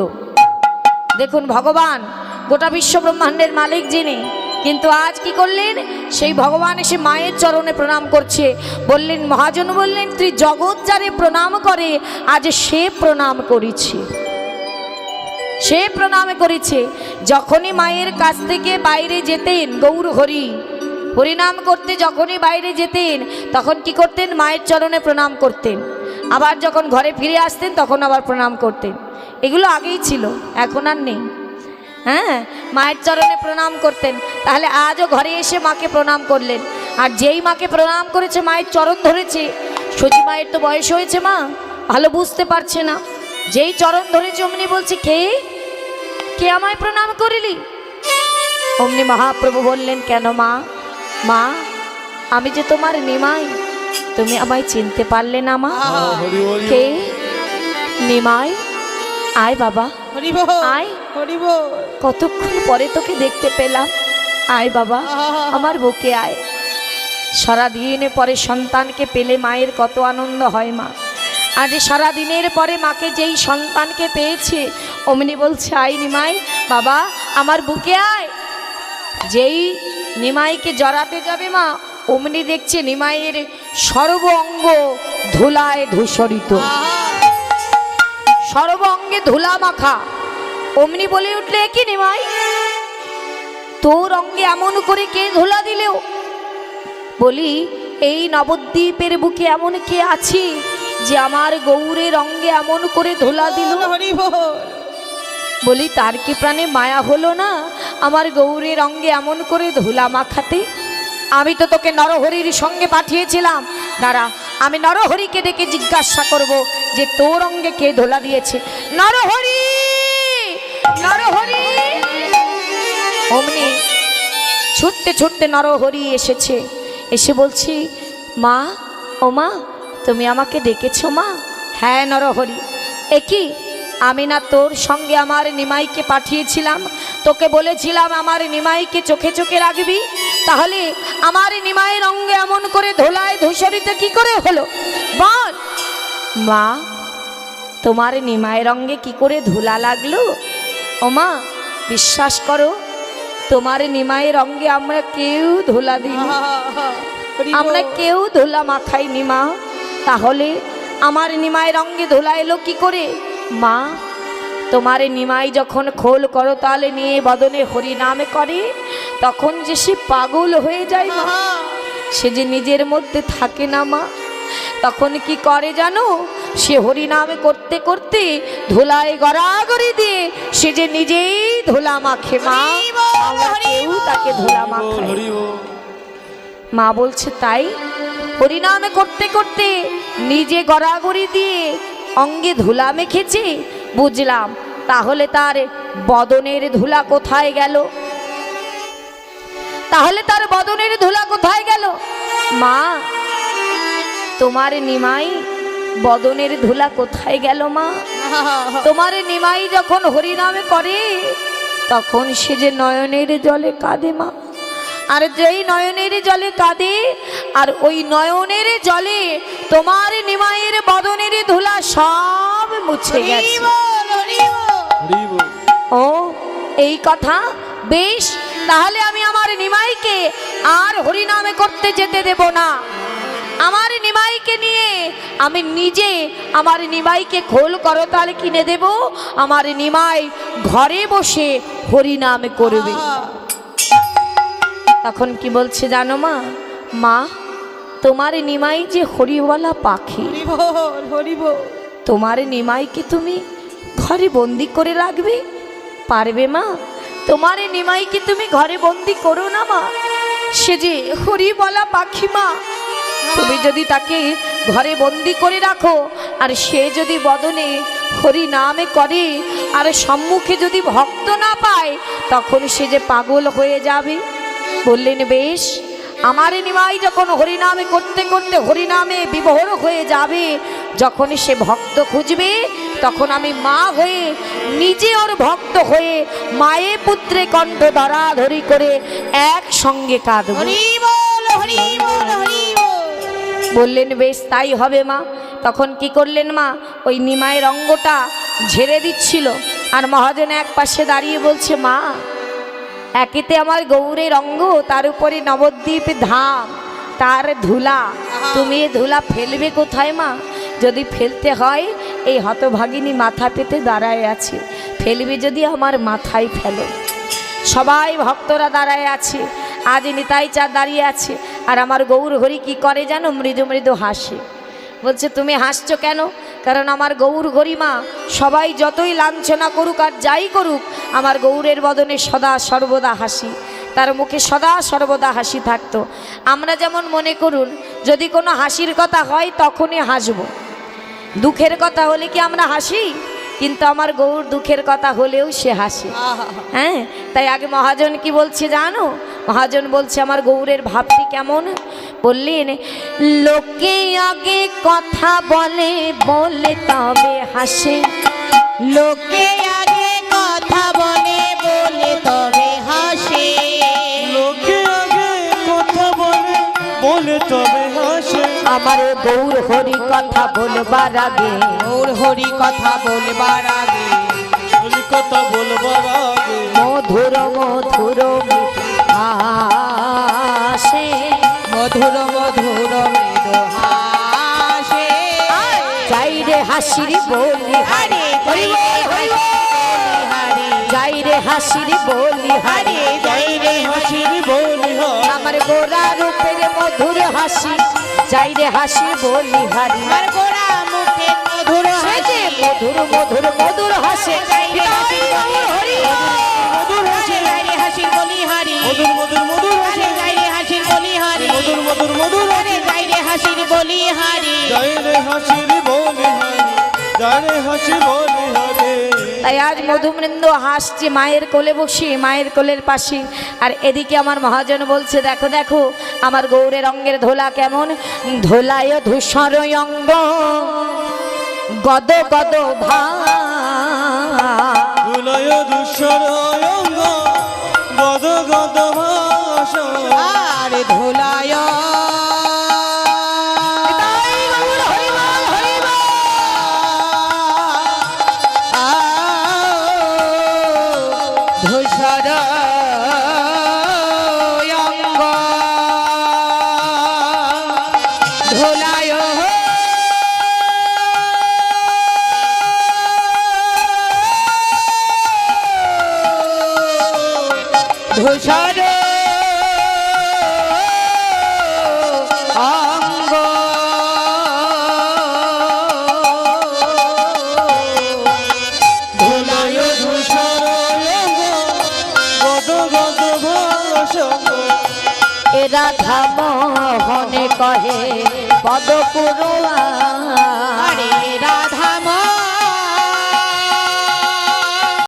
উঠল দেখুন ভগবান, গোটা বিশ্ব ব্রহ্মাণ্ডের মালিক যিনি, কিন্তু আজ কি করলেন? সেই ভগবান এসে মায়ের চরণে প্রণাম করছে। বললেন, মহাজন বললেন, তুই জগৎ যারে প্রণাম করে, আজ সে প্রণাম করেছে। সে প্রণাম করেছে। যখনই মায়ের কাছ থেকে বাইরে যেতেন গৌর হরি, হরিনাম করতে যখনই বাইরে যেতেন, তখন কি করতেন? মায়ের চরণে প্রণাম করতেন। আবার যখন ঘরে ফিরে আসতেন, তখন আবার প্রণাম করতেন। এগুলো আগেই ছিল এখন আর নেই। হ্যাঁ মায়ের চরণে প্রণাম করতেন। তাহলে আজও ঘরে এসে মাকে প্রণাম করলেন। আর যেই মাকে প্রণাম করেছে মায়ের চরণ ধরেছে সচি মায়ের তো বয়স হয়েছে মা ভালো বুঝতে পারছে না। যেই চরণ ধরেছে অমনি বলছে কে? কে আমায় প্রণাম করিলি? অমনি মহাপ্রভু বললেন কেন মা? মা আমি যে তোমার নিমাই তুমি আমায় চিনতে পারলে না মা? হরি হরি কে? নিমাই? আয় বাবা। হরিব আয়। হরিব কতক্ষণ পরে তোকে দেখতে পেলাম। আয় বাবা আমার বুকে আয়। সারাদিন পরে সন্তানকে পেলে মায়ের কত আনন্দ হয় মা। আজ সারাদিনের পরে মাকে যেই সন্তানকে পেয়েছে অমনি বলছে আয় নিমাই বাবা আমার বুকে আয়। যেই নিমাইকে জড়াতে যাবে মা অমনি দেখছে নিমাইয়ের সর্ব অঙ্গ ধুলায় ধূসরিত। সর্ব অঙ্গে ধুলা মাখা। অমনি বলে উঠলে, কি নিমাই তোর অঙ্গে এমন করে কে ধুলা দিলেও? বলি, এই নবদ্বীপের বুকে এমন কে আছে যে আমার গৌরের অঙ্গে এমন করে ধুলা দিল? বলি, তার কি প্রাণে মায়া হলো না আমার গৌরের অঙ্গে এমন করে ধুলা মাখাতে? আমি তো তোকে নরহরির সঙ্গে পাঠিয়েছিলাম। দাঁড়া আমি নরহরিকে ডেকে জিজ্ঞাসা করব যে তোর অঙ্গে কে ধোলা দিয়েছে? নরহরি! নরহরি! অমনি ছুটতে ছুটতে নরহরি এসেছে। এসে বলছি, মা, ও মা, তুমি আমাকে ডেকেছ মা? হ্যাঁ নরহরি। একই, আমি না তোর সঙ্গে আমার নিমাইকে পাঠিয়েছিলাম। তোকে বলেছিলাম আমার নিমাইকে চোখে চোখে রাখবি। তাহলে আমার নিমাইয়ের অঙ্গে এমন করে ধোলায় ধূসরিতে কি করে হলো? বল। মা তোমার নিমায়ের অঙ্গে কি করে ধুলা লাগল? ও মা বিশ্বাস করো তোমার নিমাইয়ের অঙ্গে আমরা কেউ ধুলা দিইনি। আমরা কেউ ধুলা মাথায় নিমা তাহলে আমার নিমায়ের অঙ্গে ধুলা এলো কি করে? মা তোমার নিমাই যখন খোল করো তালে নিয়ে বদনে হরি নামে করে তখন যে সে পাগল হয়ে যায় মা। সে যে নিজের মধ্যে থাকে না মা। তখন কি করে জানো? সে হরি নামে করতে করতে ধুলায় গড়াগড়ি দিয়ে সে যে নিজেই ধুলা মাখে মা। কেউ তাকে ধুলা মাখাই মা বলছে তাই? হরিনামে করতে করতে নিজে গড়াগড়ি দিয়ে অঙ্গে ধুলা মেখেছে। বুঝলাম, তাহলে তার বদনের ধুলা কোথায় গেল? তাহলে তার বদনের ধুলা কোথায় গেল? মা, তোমার নিমাই বদনের ধুলা কোথায় গেল মা? তোমার নিমাই যখন হরিনামে করে, তখন সে যে নয়নের জলে কাঁদে মা। আর যেই নয়নের জলে কাঁদে, আর ওই নয়নের জলে তোমার নিমাইয়ের বদনের ধুলা সব মুছে গেছে। ও এই কথা? বেশ তাহলে আমি আমার নিমাইকে আর হরিনামে করতে যেতে দেব না। আমার নিমাইকে নিয়ে আমি নিজে আমার নিমাইকে খোল করতাল কিনে দেব। আমার নিমাই ঘরে বসে হরিনাম করবে। তখন কি বলছে জানো মা? মা তোমার নিমাই যে হরিওয়ালা পাখি। তোমার নিমাইকে তুমি ঘরে বন্দি করে রাখবে? পারবে মা। তোমার এই নিমাইকে তুমি ঘরে বন্দি করো না মা? সে যে হরি বলা পাখি মা। তুমি যদি তাকে ঘরে বন্দি করে রাখো, আর সে যদি বদনে হরি নামে করে, আর সম্মুখে যদি ভক্ত না পায়, তখন সে যে পাগল হয়ে যাবে। বললেন, বেশ, আমার নিমাই যখন হরিনামে করতে করতে হরিনামে বিবহর হয়ে যাবে, যখন সে ভক্ত খুঁজবে তখন আমি মা হয়ে নিজে ওর ভক্ত হয়ে মায়ে পুত্রে কণ্ঠ ধরাধরি করে একসঙ্গে কাঁদব। বললেন বেশ তাই হবে মা। তখন কি করলেন মা? ওই নিমায়ের অঙ্গটা ঝেড়ে দিচ্ছিল আর মহাজন এক পাশে দাঁড়িয়ে বলছে মা একেতে আমার গৌরের অঙ্গ তার উপরে নবদ্বীপ ধাম তার ধুলা। তুমি ধুলা ফেলবে কোথায় মা? যদি ফেলতে হয়, এই হতভাগিনী মাথা পেতে দাঁড়ায় আছে। ফেলবে যদি আমার মাথায় ফেলো। সবাই ভক্তরা দাঁড়ায় আছে। আজ নিতাই চা দাঁড়িয়ে আছে। আর আমার গৌর হরি কি করে জানো মৃদু মৃদু হাসে। বলছে, তুমি হাসছো কেন? কারণ আমার গৌর গরিমা সবাই যতই লাঞ্ছনা করুক আর যাই করুক, আমার গৌরের বদনে সদা সর্বদা হাসি। তার মুখে সদা সর্বদা হাসি থাকতো। আমরা যেমন মনে করুন, যদি কোনো হাসির কথা হয়, তখনই হাসবো। দুঃখের কথা হলে কি আমরা হাসি? কিন্তু আমার গৌর দুঃখের কথা হলেও সে হাসে। হ্যাঁ? তাই আগে মহাজন কি বলছে জানো? মহাজন বলছে, আমার গৌরের ভাবটি কেমন? বললেন, লোকে আগে কথা বলে বলে তবে হাসে। লোকে আমার গৌর হরি কথা বলবার আগে। ওর হরি কথা বলবার আগে। ওই কথা বলবার আগে। মধুর মধুর হাসে মধুর মধুর হাসে যাই রে হাসির বলি হারে। হরি বল, হরি বল। হারে যাই রে হাসির বলি হাসি যাই রে হাসি বলি হারি। গোড়া মুখে মধুর হাসি। মধুর মধুর মধুর হাসে হাসি হরি। মধুর হাসি। যাই রে হাসির বলি হারি। মধুর মধুর মধুর হাসি। যাই রে হাসির বলি হারি। মধুর মধুর মধুর আরে যাই রে হাসির বলি হারি। যাই রে হাসির বলি হয় যাই রে হাসি বলি হবে তাই আজ মধুমৃন্দ হাসছে, মায়ের কোলে বসি, মায়ের কোলের পাশে। আর এদিকে আমার মহাজন বলছে, দেখো দেখো, আমার গৌরের অঙ্গের ধোলা কেমন? ধোলায় ধূসর অঙ্গ গদ গদ ভা ধূসর অঙ্গ। দুলয় দুঃসর গদ গদ ভাষা এরা ধামনে কহে পদ পুরুয়া